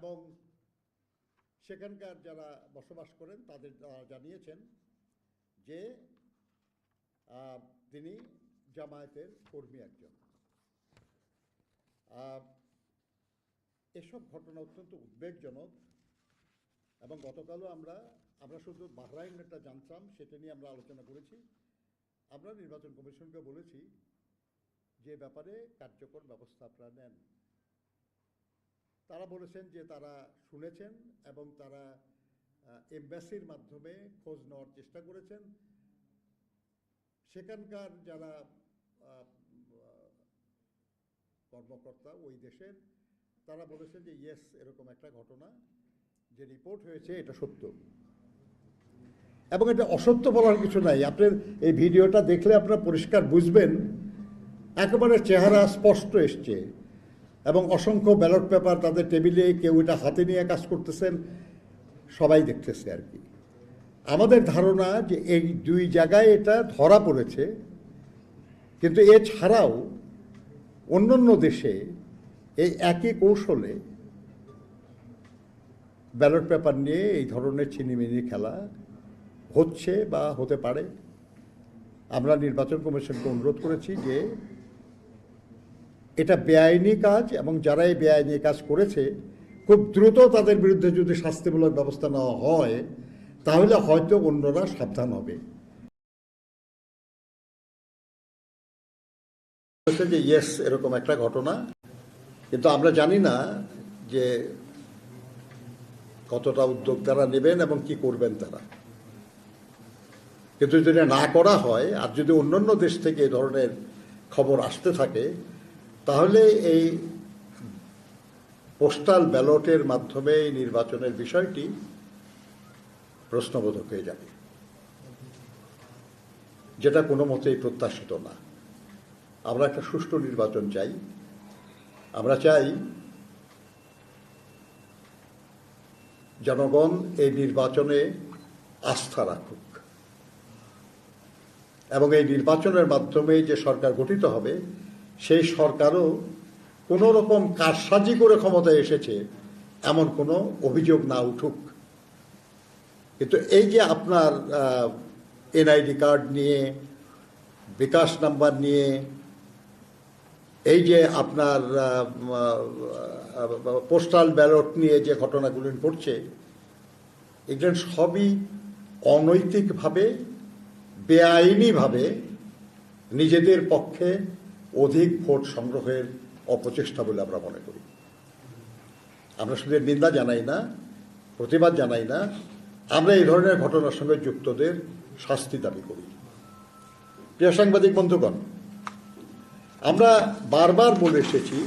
এবং সেখানকার যারা বসবাস করেন তাদের জানিয়েছেন যে তিনি জামায়াতের কর্মী একজন। এসব ঘটনা অত্যন্ত উদ্বেগজনক এবং গতকালও আমরা আমরা শুধু বাহরাইনটা জানতাম, সেটা নিয়ে আমরা আলোচনা করেছি। আমরা নির্বাচন কমিশনকে বলেছি যে ব্যাপারে কার্যকর ব্যবস্থা আপনারা নেন। তারা বলেছেন যে তারা শুনেছেন এবং তারা এমবাসির মাধ্যমে খোঁজ নেওয়ার চেষ্টা করেছেন। সেখানকার যারা কর্মকর্তা ওই দেশের, তারা বলেছেন যে ইয়েস, এরকম একটা ঘটনা, যে রিপোর্ট হয়েছে, এটা সত্য। এবং এটা অসত্য বলার কিছু নাই। আপনার এই ভিডিওটা দেখলে আপনারা পরিষ্কার বুঝবেন। একেবারে চেহারা স্পষ্ট এসছে। এবং অসংখ্য ব্যালট পেপার তাদের টেবিলে কেউ এটা হাতে নিয়ে কাজ করতেছেন, সবাই দেখতেছে আর কি। আমাদের ধারণা যে এই দুই জায়গায় এটা ধরা পড়েছে, কিন্তু এছাড়াও অন্যান্য দেশে এই একই কৌশলে ব্যালট পেপার নিয়ে এই ধরনের ছিনিমিনি খেলা হচ্ছে বা হতে পারে। আমরা নির্বাচন কমিশনকে অনুরোধ করেছি যে এটা বেআইনি কাজ এবং যারা এই বেআইনি কাজ করেছে, খুব দ্রুত তাদের বিরুদ্ধে যদি শাস্তিমূলক ব্যবস্থা নেওয়া হয়, তাহলে হয়তো অন্যরা সাবধান হবে। যে ইয়েস এরকম একটা ঘটনা। কিন্তু আমরা জানি না যে কতটা উদ্যোগ তারা নেবেন এবং কি করবেন তারা। কিন্তু যদি না করা হয়, আর যদি অন্যান্য দেশ থেকে এই ধরনের খবর আসতে থাকে তাহলে এই পোস্টাল ব্যালটের মাধ্যমে এই নির্বাচনের বিষয়টি প্রশ্নবোধক হয়ে যাবে। যেটা কোনো মতেই প্রত্যাশিত না। আমরা একটা সুষ্ঠু নির্বাচন চাই। আমরা চাই জনগণ এই নির্বাচনে আস্থা রাখুক। এবং এই নির্বাচনের মাধ্যমে যে সরকার গঠিত হবে সেই সরকারও কোনো রকম কারসাজি করে ক্ষমতায় এসেছে, এমন কোনো অভিযোগ না উঠুক। কিন্তু এই যে আপনার এনআইডি কার্ড নিয়ে, বিকাশ নাম্বার নিয়ে, এই যে আপনার পোস্টাল ব্যালট নিয়ে যে ঘটনাগুলো ঘটছে, এগুলো সবই অনৈতিকভাবে, বেআইনিভাবে নিজেদের পক্ষে অধিক ভোট সংগ্রহের অপচেষ্টা বলে আমরা মনে করি। আমরা শুধু নিন্দা জানাই না, প্রতিবাদ জানাই না, আমরা এই ধরনের ঘটনার সঙ্গে যুক্তদের শাস্তি দাবি করি। প্রিয় সাংবাদিক বন্ধুগণ, আমরা বারবার বলে এসেছি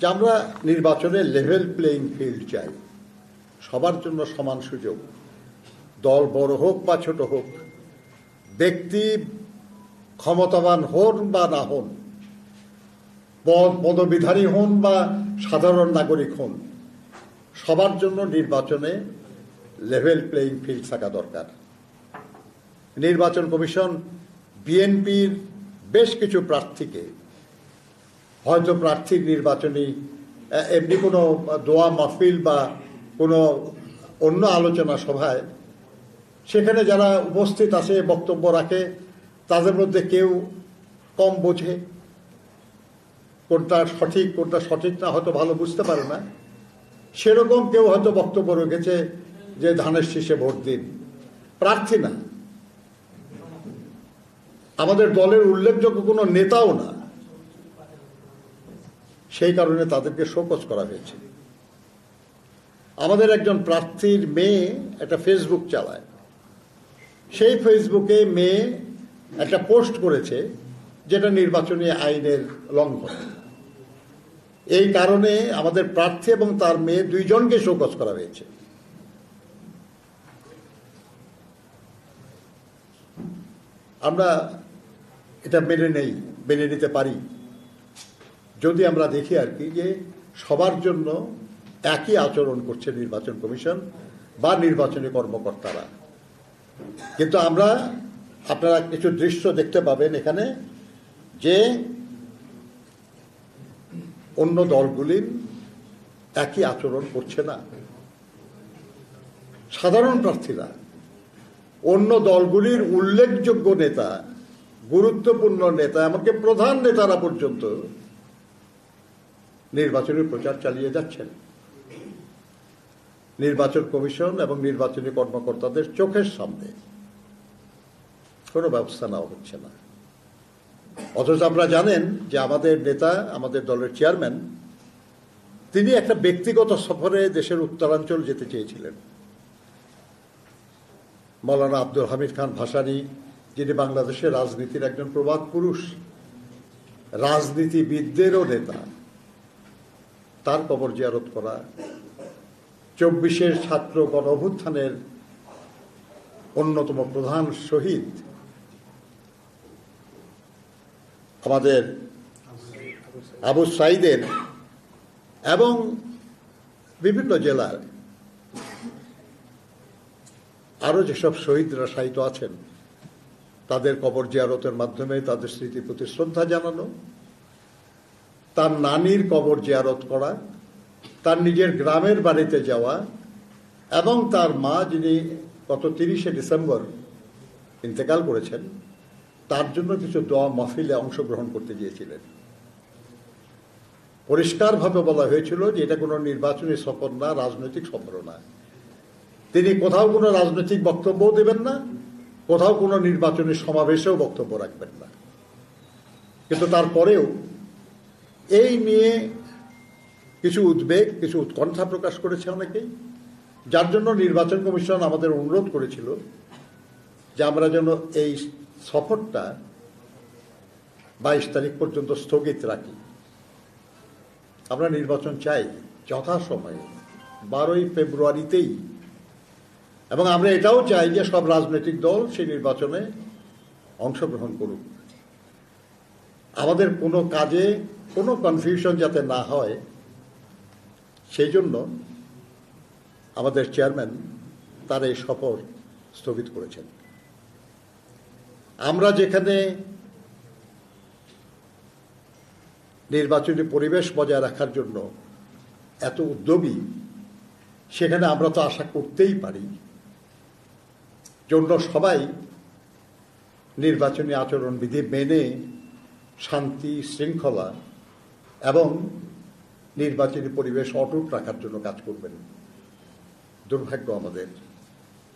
যে আমরা নির্বাচনে লেভেল প্লেইং ফিল্ড চাই। সবার জন্য সমান সুযোগ। দল বড় হোক বা ছোট হোক, ব্যক্তি ক্ষমতাবান হন বা না হন, পদ পদবিধারী হন বা সাধারণ নাগরিক হন, সবার জন্য নির্বাচনে লেভেল প্লেইং ফিল্ড থাকা দরকার। নির্বাচন কমিশন বিএনপির বেশ কিছু প্রার্থীকে, হয়তো প্রার্থীর নির্বাচনী এমনি কোনো দোয়া মাহফিল বা কোনো অন্য আলোচনা সভায়, সেখানে যারা উপস্থিত আছে, বক্তব্য রাখে তাদের মধ্যে কেউ কম বোঝে, কোনটা সঠিক কোনটা সঠিক না, হয়তো ভালো বুঝতে পারে না। সেরকম কেউ হয়তো বক্তব্য রেখেছে যে ধানের শীষে ভোট দিন। প্রার্থী না। আমাদের দলের উল্লেখযোগ্য কোনো নেতাও না। সেই কারণে তাদেরকে শোকজ করা হয়েছে। আমাদের একজন প্রার্থীর মেয়ে একটা ফেসবুক চালায়। সেই ফেসবুকে মেয়ে একটা পোস্ট করেছে যেটা নির্বাচনী আইনের লঙ্ঘন। এই কারণে আমাদের প্রার্থী এবং তার মেয়ে দুইজনকে শোকজ করা হয়েছে। আমরা এটা মেনে নেই, মেনে নিতে পারি। যদি আমরা দেখি আর কি যে সবার জন্য একই আচরণ করছে নির্বাচন কমিশন বা নির্বাচনী কর্মকর্তারা। কিন্তু আমরা আপনারা কিছু দৃশ্য দেখতে পাবেন এখানে যে অন্য দলগুলির একই আচরণ করছে না। সাধারণ প্রার্থীরা, অন্য দলগুলির উল্লেখযোগ্য নেতা, গুরুত্বপূর্ণ নেতা, এমনকি প্রধান নেতারা পর্যন্ত নির্বাচনী প্রচার চালিয়ে যাচ্ছেন। নির্বাচন কমিশন এবং নির্বাচনী কর্মকর্তাদের চোখের সামনে। কোনো ব্যবস্থা নেওয়া হচ্ছে না। অথচ আমরা জানেন যে আমাদের নেতা, আমাদের দলের চেয়ারম্যান, তিনি একটা ব্যক্তিগত সফরে দেশের উত্তরাঞ্চল যেতে চেয়েছিলেন। মৌলানা আব্দুল হামিদ খান ভাসানী, যিনি বাংলাদেশের রাজনীতির একজন প্রবাদ পুরুষ, রাজনীতিবিদদেরও নেতা, তার কবর জিয়ারত করা, চব্বিশের ছাত্র গণ অভ্যুত্থানের অন্যতম প্রধান শহীদ আমাদের আবু সাইদের এবং বিভিন্ন জেলার আরও যেসব শহীদরা শায়িত আছেন, তাদের কবর জিয়ারতের মাধ্যমে তাদের স্মৃতির প্রতি শ্রদ্ধা জানানো, তার নানির কবর জিয়ারত করা, তার নিজের গ্রামের বাড়িতে যাওয়া এবং তার মা যিনি গত তিরিশে ডিসেম্বর ইন্তেকাল করেছেন তার জন্য কিছু দোয়া মাহফিলে অংশগ্রহণ করতে গিয়েছিলেন। পরিষ্কারভাবে বলা হয়েছিল যে এটা কোনো নির্বাচনী সফর না, রাজনৈতিক সফর না তিনি কোথাও কোনো রাজনৈতিক বক্তব্যও দেবেন না, কোথাও কোনো নির্বাচনী সমাবেশেও বক্তব্য রাখবেন না। কিন্তু তারপরেও এই নিয়ে কিছু উদ্বেগ, কিছু উৎকণ্ঠা প্রকাশ করেছে অনেকেই, যার জন্য নির্বাচন কমিশন আমাদের অনুরোধ করেছিল যে আমরা যেন এই সফরটা বাইশ তারিখ পর্যন্ত স্থগিত রাখি। আমরা নির্বাচন চাই যথাসময়ে, বারোই ফেব্রুয়ারিতেই। এবং আমরা এটাও চাই যে সব রাজনৈতিক দল সেই নির্বাচনে অংশগ্রহণ করুক। আমাদের কোনো কাজে কোনো কনফিউশন যাতে না হয়, সেই জন্য আমাদের চেয়ারম্যান তার এই সফর স্থগিত করেছেন। আমরা যেখানে নির্বাচনী পরিবেশ বজায় রাখার জন্য এত উদ্যোগী, সেখানে আমরা তো আশা করতেই পারি, জন্য সবাই নির্বাচনী আচরণবিধি মেনে শান্তি, শৃঙ্খলা এবং নির্বাচনী পরিবেশ অটুট রাখার জন্য কাজ করবেন। দুর্ভাগ্য আমাদের,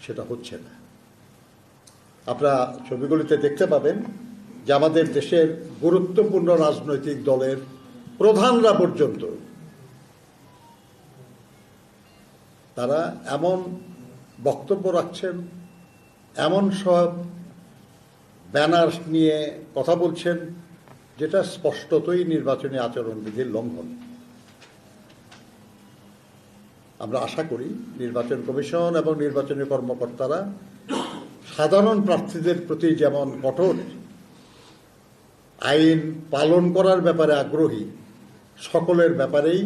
সেটা হচ্ছে না। আপনারা ছবিগুলিতে দেখতে পাবেন যে আমাদের দেশের গুরুত্বপূর্ণ রাজনৈতিক দলের প্রধানরা পর্যন্ত, তারা এমন বক্তব্য রাখছেন, এমন সব ব্যানার নিয়ে কথা বলছেন, যেটা স্পষ্টতই নির্বাচনী আচরণবিধির লঙ্ঘন। আমরা আশা করি নির্বাচন কমিশন এবং নির্বাচনী কর্মকর্তারা সাধারণ প্রার্থীদের প্রতি যেমন কঠোর, আইন পালন করার ব্যাপারে আগ্রহী সকলের ব্যাপারেই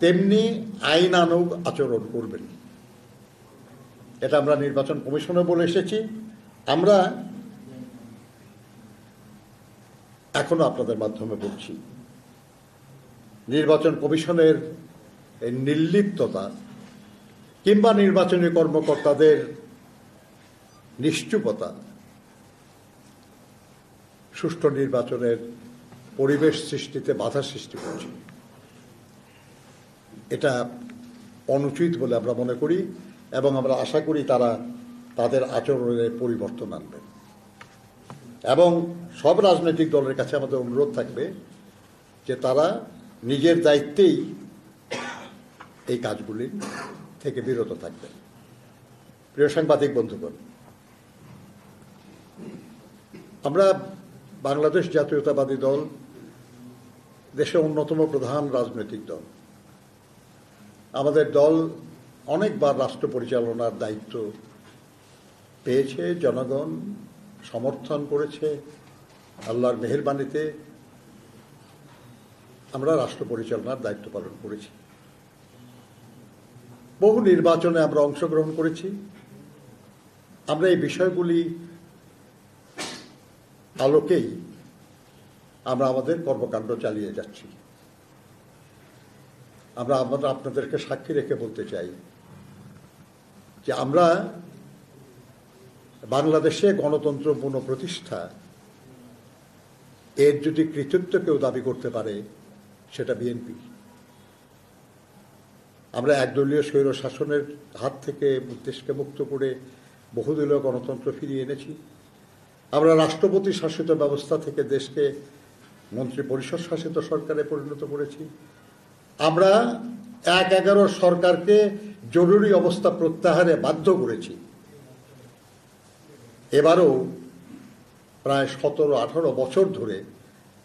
তেমনি আইনানুগ আচরণ করবেন। এটা আমরা নির্বাচন কমিশনে বলে এসেছি। আমরা এখনও আপনাদের মাধ্যমে বলছি, নির্বাচন কমিশনের নির্লিপ্ততা কিংবা নির্বাচনী কর্মকর্তাদের নিশ্চুপতা। সুষ্ঠু নির্বাচনের পরিবেশ সৃষ্টিতে বাধা সৃষ্টি করছে। এটা অনুচিত বলে আমরা মনে করি এবং আমরা আশা করি তারা তাদের আচরণে পরিবর্তন আনবেন এবং সব রাজনৈতিক দলের কাছে আমাদের অনুরোধ থাকবে যে তারা নিজের দায়িত্বেই এই কাজগুলি থেকে বিরত থাকবেন। প্রিয় সাংবাদিক বন্ধুগণ আমরা বাংলাদেশ জাতীয়তাবাদী দল, দেশের অন্যতম প্রধান রাজনৈতিক দল। আমাদের দল অনেকবার রাষ্ট্র পরিচালনার দায়িত্ব পেয়েছে, জনগণ সমর্থন করেছে, আল্লাহর মেহরবানিতে আমরা রাষ্ট্র পরিচালনার দায়িত্ব পালন করেছি। বহু নির্বাচনে আমরা অংশগ্রহণ করেছি। আমরা এই বিষয়গুলি আলোকেই আমরা আমাদের কর্মকাণ্ড চালিয়ে যাচ্ছি। আমরা আমরা আপনাদেরকে সাক্ষী রেখে বলতে চাই যে আমরা বাংলাদেশে গণতন্ত্র পুনঃপ্রতিষ্ঠা এর যদি কৃতিত্ব কেউ দাবি করতে পারে, সেটা বিএনপি। আমরা একদলীয় স্বৈর শাসনের হাত থেকে দেশকে মুক্ত করে বহুদলীয় গণতন্ত্র ফিরিয়ে এনেছি। আমরা রাষ্ট্রপতি শাসিত ব্যবস্থা থেকে দেশকে মন্ত্রী পরিষদ শাসিত সরকারে পরিণত করেছি। আমরা এক এগারো সরকারকে জরুরি অবস্থা প্রত্যাহারে বাধ্য করেছি। এবারও প্রায় সতেরো, আঠারো বছর ধরে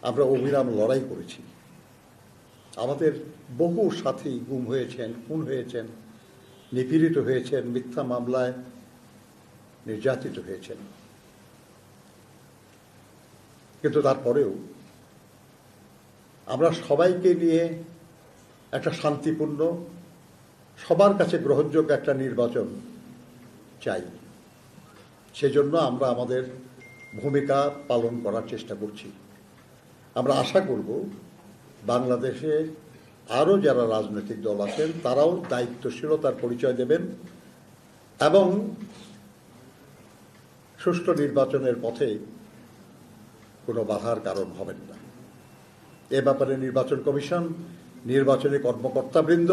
আমরা অবিরাম লড়াই করেছি। আমাদের বহু সাথী গুম হয়েছেন, খুন হয়েছেন, নিপীড়িত হয়েছেন, মিথ্যা মামলায় নির্যাতিত হয়েছেন। কিন্তু তারপরেও আমরা সবাইকে নিয়ে একটা শান্তিপূর্ণ, সবার কাছে গ্রহণযোগ্য একটা নির্বাচন চাই। সেজন্য আমরা আমাদের ভূমিকা পালন করার চেষ্টা করছি। আমরা আশা করব বাংলাদেশে আরও যারা রাজনৈতিক দল আছেন, তারাও দায়িত্বশীলতার পরিচয় দেবেন এবং সুষ্ঠু নির্বাচনের পথে কোনো বাধার কারণ হবেন না। এ ব্যাপারে নির্বাচন কমিশন, নির্বাচনী কর্মকর্তাবৃন্দ,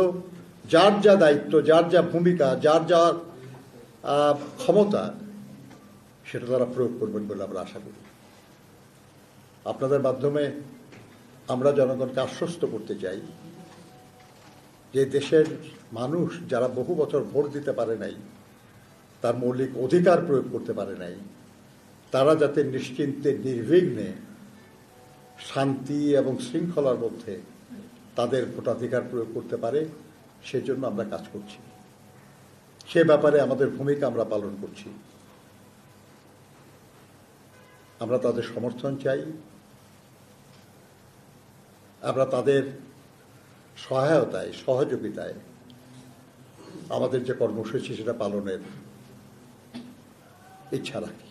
যার যা দায়িত্ব, যার যা ভূমিকা, যার যা ক্ষমতা, সেটা তারা প্রয়োগ করবেন বলে আমরা আশা করি। আপনাদের মাধ্যমে আমরা জনগণকে আশ্বস্ত করতে চাই যে দেশের মানুষ যারা বহু বছর ভোট দিতে পারে নাই, তার মৌলিক অধিকার প্রয়োগ করতে পারে নাই তারা যাতে নিশ্চিন্তে, নির্বিঘ্নে শান্তি এবং শৃঙ্খলার মধ্যে তাদের ভোটাধিকার প্রয়োগ করতে পারে, সেজন্য আমরা কাজ করছি। সে ব্যাপারে আমাদের ভূমিকা আমরা পালন করছি। আমরা তাদের সমর্থন চাই। আমরা তাদের সহায়তায়, সহযোগিতায় আমাদের যে কর্মসূচি, সেটা পালনের ইচ্ছা রাখি।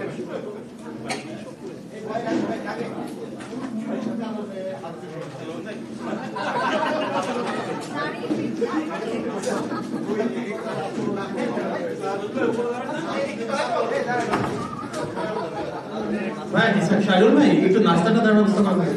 শাহরুল ভাই একটু নাস্তাটা দেওয়ার ব্যবস্থা করবেন